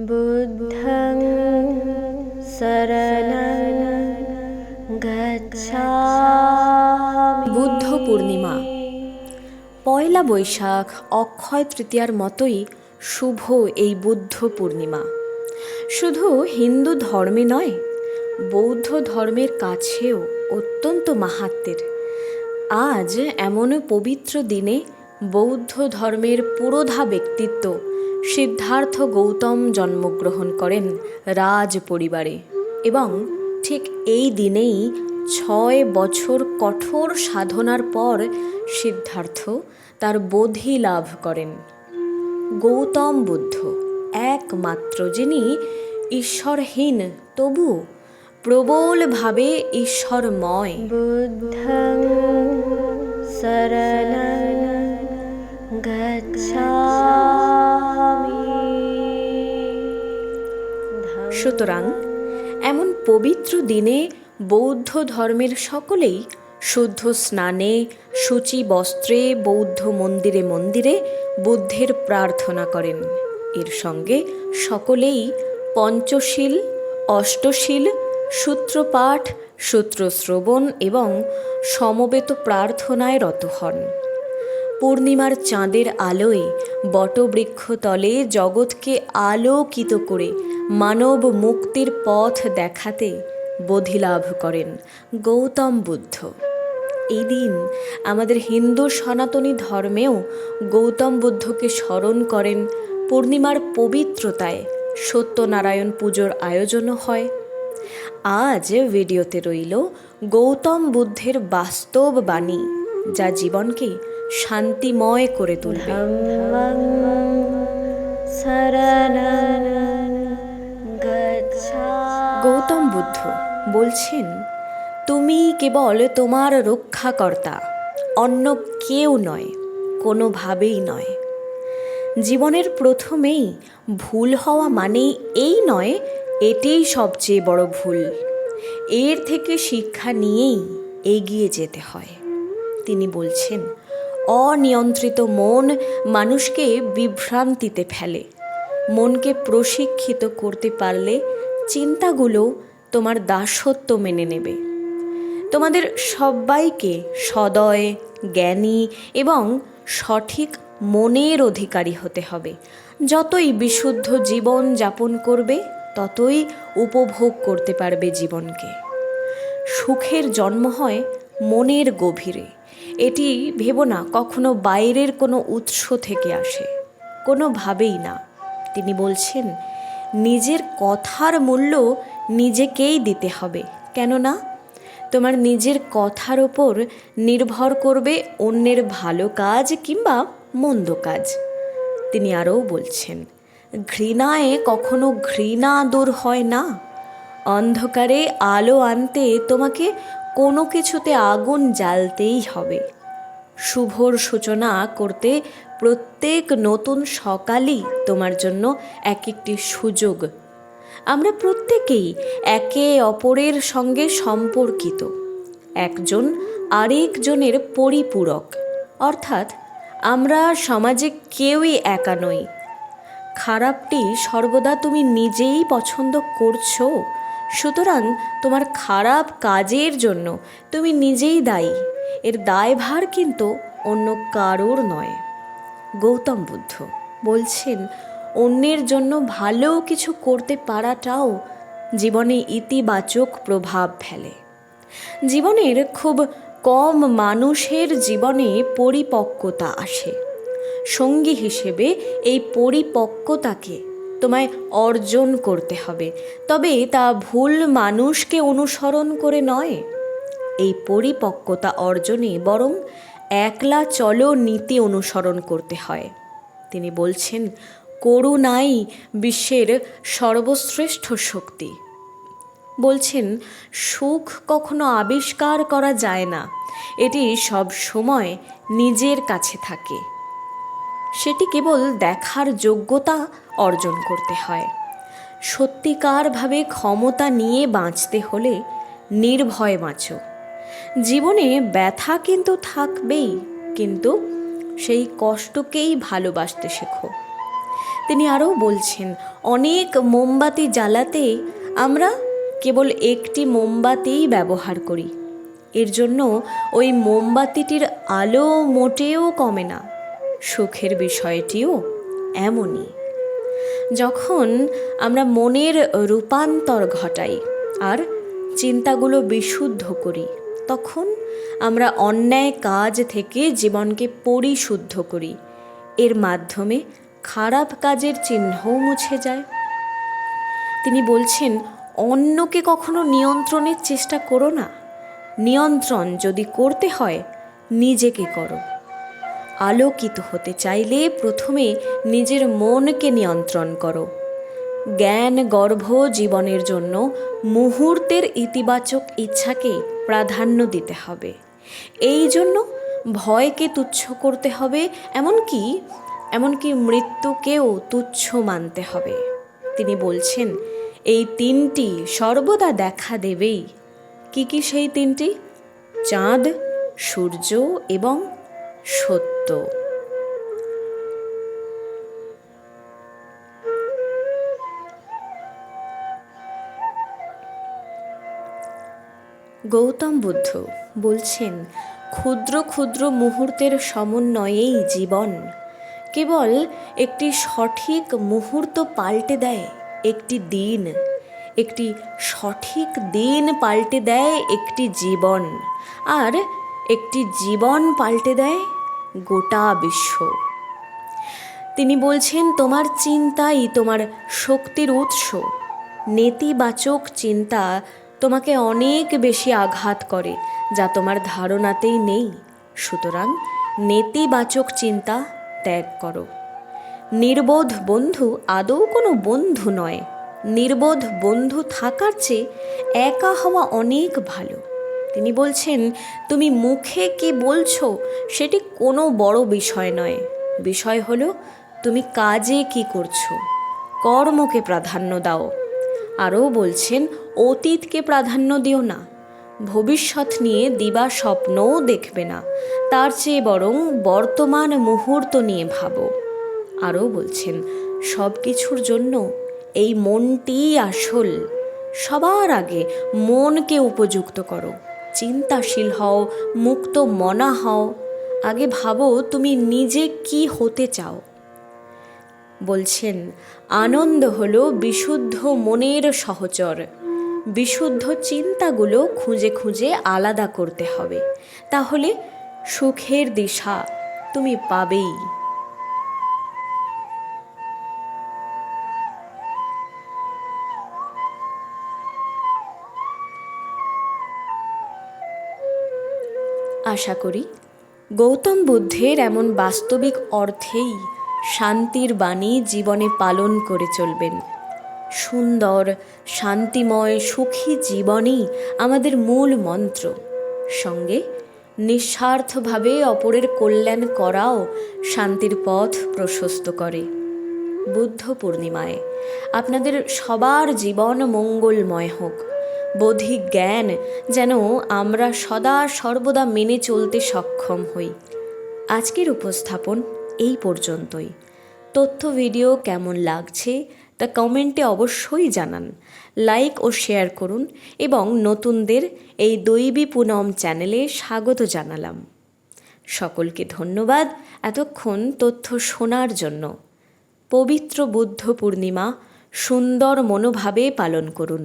बुद्धं शरणं गच्छामि বুদ্ধ পূর্ণিমা পয়লা বৈশাখ অক্ষয় তৃতীয়ার মতোই শুভ এই বুদ্ধ পূর্ণিমা শুধু হিন্দু ধর্মে নয় বৌদ্ধ ধর্মের কাছেও অত্যন্ত মাহাত্মের আজ এমন পবিত্র দিনে বৌদ্ধ ধর্মের পুরোধা ব্যক্তিত্ব সিদ্ধার্থ গৌতম জন্মগ্রহণ করেন রাজ পরিবারে এবং ঠিক এই দিনেই ছয় বছর কঠোর সাধনার পর সিদ্ধার্থ তার বোধি লাভ করেন। গৌতম বুদ্ধ একমাত্র যিনি ঈশ্বরহীন, তবু প্রবলভাবে ঈশ্বরময়। বুদ্ধ সুতরাং এমন পবিত্র দিনে বৌদ্ধ ধর্মের সকলেই শুদ্ধ স্নানে, সূচি বস্ত্রে, বৌদ্ধ মন্দিরে মন্দিরে বুদ্ধের প্রার্থনা করেন। এর সঙ্গে সকলেই পঞ্চশীল, অষ্টশীল, সূত্রপাঠ, সূত্রশ্রবণ এবং সমবেত প্রার্থনায় রত হন। পূর্ণিমার চাঁদের আলোয় বটবৃক্ষতলে জগৎকে আলোকিত করে মানব মুক্তির পথ দেখাতে বোধিলাভ করেন গৌতম বুদ্ধ। এই দিন আমাদের হিন্দু সনাতনী ধর্মেও গৌতম বুদ্ধকে স্মরণ করেন পূর্ণিমার পবিত্রতায় সত্যনারায়ণ পুজোর আয়োজনও হয়। আজ ভিডিওতে রইল গৌতম বুদ্ধের বাস্তব বাণী, যা জীবনকে শান্তিময় করে তুলবে। শরণ বুদ্ধ, বলছেন, তুমি কেবল তোমার রক্ষাকর্তা অন্য কেউ নয়, কোনোভাবেই নয়। জীবনের প্রথমেই ভুল হওয়া মানেই এই নয়, এটাই সবচেয়ে বড় ভুল। এর থেকে শিক্ষা নিয়েই এগিয়ে যেতে হয়। তিনি বলছেন, অনিয়ন্ত্রিত মন মানুষকে বিভ্রান্তিতে ফেলে। মনকে প্রশিক্ষিত করতে পারলে চিন্তাগুলো তোমার দাসত্ব মেনে নেবে। তোমাদের সবাইকে সদয়, জ্ঞানী এবং সঠিক মনের অধিকারী হতে হবে। যতই বিশুদ্ধ জীবন যাপন করবে, ততই উপভোগ করতে পারবে জীবনকে। সুখের জন্ম হয় মনের গভীরে। এটি ভেবো না, কখনো বাইরের কোনো উৎস থেকে আসে। কোনোভাবেই না। তিনি বলছেন, নিজের কথার মূল্য নিজেকেই দিতে হবে। কেননা, তোমার নিজের কথার ওপর নির্ভর করবে অন্যের ভালো কাজ কিংবা মন্দ কাজ। তিনি আরও বলছেন, ঘৃণায় কখনো ঘৃণা দূর হয় না। অন্ধকারে আলো আনতে তোমাকে কোনো কিছুতে আগুন জ্বালতেই হবে। শুভর সূচনা করতে প্রত্যেক নতুন সকালই তোমার জন্য এক একটি সুযোগ আমরা প্রত্যেকেই একে অপরের সঙ্গে সম্পর্কিত। একজন আরেকজনের পরিপূরক। অর্থাৎ আমরা সমাজে কেউই একা নই। খারাপটি সর্বদা তুমি নিজেই পছন্দ করছ। সুতরাং তোমার খারাপ কাজের জন্য তুমি নিজেই দায়ী। এর দায়ভার কিন্তু অন্য কারোর নয়। গৌতম বুদ্ধ বলছেন অন্যের জন্য ভালো কিছু করতে পারাটাও জীবনে ইতিবাচক প্রভাব ফেলে। জীবনের খুব কম মানুষের জীবনে পরিপক্কতা আসে। সঙ্গী হিসেবে এই পরিপক্কতাকে তোমায় অর্জন করতে হবে। তবে তা ভুল মানুষকে অনুসরণ করে নয়। এই পরিপক্কতা অর্জনে বরং একলা চলো নীতি অনুসরণ করতে হয়। তিনি বলছেন করুণাই বিশ্বের সর্বশ্রেষ্ঠ শক্তি। বলছেন, সুখ কখনো আবিষ্কার করা যায় না। এটি সব সময় নিজের কাছে থাকে। সেটি কেবল দেখার যোগ্যতা অর্জন করতে হয়। সত্যিকারভাবে ক্ষমতা নিয়ে বাঁচতে হলে নির্ভয় বাঁচো। জীবনে ব্যথা কিন্তু থাকবেই, কিন্তু সেই কষ্টকেই ভালোবাসতে শেখো। তিনি আরও বলছেন, অনেক মোমবাতি জ্বালাতে আমরা কেবল একটি মোমবাতিই ব্যবহার করি। এর জন্য ওই মোমবাতিটির আলো মোটেও কমে না। সুখের বিষয়টিও এমনই। যখন আমরা মনের রূপান্তর ঘটাই আর চিন্তাগুলো বিশুদ্ধ করি, তখন আমরা অন্যায় কাজ থেকে জীবনকে পরিশুদ্ধ করি। এর মাধ্যমে খারাপ কাজের চিহ্নও মুছে যায়। তিনি বলছেন, অন্যকে কখনো নিয়ন্ত্রণের চেষ্টা করো না। নিয়ন্ত্রণ যদি করতে হয়, নিজেকে করো। আলোকিত হতে চাইলে প্রথমে নিজের মনকে নিয়ন্ত্রণ করো। জ্ঞান, গর্ভ, জীবনের জন্য মুহূর্তের ইতিবাচক ইচ্ছাকে প্রাধান্য দিতে হবে। এই জন্য ভয়কে তুচ্ছ করতে হবে, এমনকি এমনকি মৃত্যুকেও তুচ্ছ মানতে হবে। তিনি বলছেন, এই তিনটি সর্বদা দেখা দেবেই। কি কি সেই তিনটি? চাঁদ, সূর্য এবং সত্য। গৌতম বুদ্ধ বলছেন, ক্ষুদ্র ক্ষুদ্র মুহূর্তের সমন্বয়েই জীবন। কেবল একটি সঠিক মুহূর্ত পাল্টে দেয় একটি দিন। একটি সঠিক দিন পাল্টে দেয় একটি জীবন। আর একটি জীবন পাল্টে দেয় গোটা বিশ্ব। তিনি বলছেন, তোমার চিন্তাই তোমার শক্তির উৎস। নেতিবাচক চিন্তা তোমাকে অনেক বেশি আঘাত করে, যা তোমার ধারণাতেই নেই। সুতরাং নেতিবাচক চিন্তা ত্যাগ করো। নির্বোধ বন্ধু আদৌ কোনো বন্ধু নয়। নির্বোধ বন্ধু থাকার চেয়ে একা হওয়া অনেক ভালো। তিনি বলছেন, তুমি মুখে কি বলছো সেটি কোনো বড় বিষয় নয়। বিষয় হলো, তুমি কাজে কি করছ? কর্মকে প্রাধান্য দাও। আরও বলছেন, অতীতকে প্রাধান্য দিও না। ভবিষ্যৎ নিয়ে দিবা স্বপ্নও দেখবে না। তার চেয়ে বরং বর্তমান মুহূর্ত নিয়ে ভাবো। আরও বলছেন, সব কিছুর জন্য এই মনটিই আসল। সবার আগে মনকে উপযুক্ত করো। চিন্তাশীল হও, মুক্ত মনা হও। আগে ভাবো তুমি নিজে কি হতে চাও। বলছেন, আনন্দ হলো বিশুদ্ধ মনের সহচর। বিশুদ্ধ চিন্তাগুলো খুঁজে খুঁজে আলাদা করতে হবে। তাহলে সুখের দিশা তুমি পাবেই। আশা করি গৌতম বুদ্ধের এমন বাস্তবিক অর্থেই শান্তির বাণী জীবনে পালন করে চলবেন। সুন্দর, শান্তিময়, সুখী জীবনই আমাদের মূল মন্ত্র। সঙ্গে নিঃস্বার্থভাবে অপরের কল্যাণ করাও শান্তির পথ প্রশস্ত করে। বুদ্ধ পূর্ণিমায় আপনাদের সবার জীবন মঙ্গলময় হোক। বোধিক জ্ঞান যেন আমরা সদা সর্বদা মেনে চলতে সক্ষম হই। আজকের উপস্থাপন এই পর্যন্তই। তথ্য, ভিডিও কেমন লাগছে তা কমেন্টে অবশ্যই জানান, লাইক ও শেয়ার করুন এবং নতুনদের এই দৈবী পুনম চ্যানেলে স্বাগত জানালাম। সকলকে ধন্যবাদ এতক্ষণ তথ্য শোনার জন্য। পবিত্র বুদ্ধ পূর্ণিমা সুন্দর মনোভাবে পালন করুন।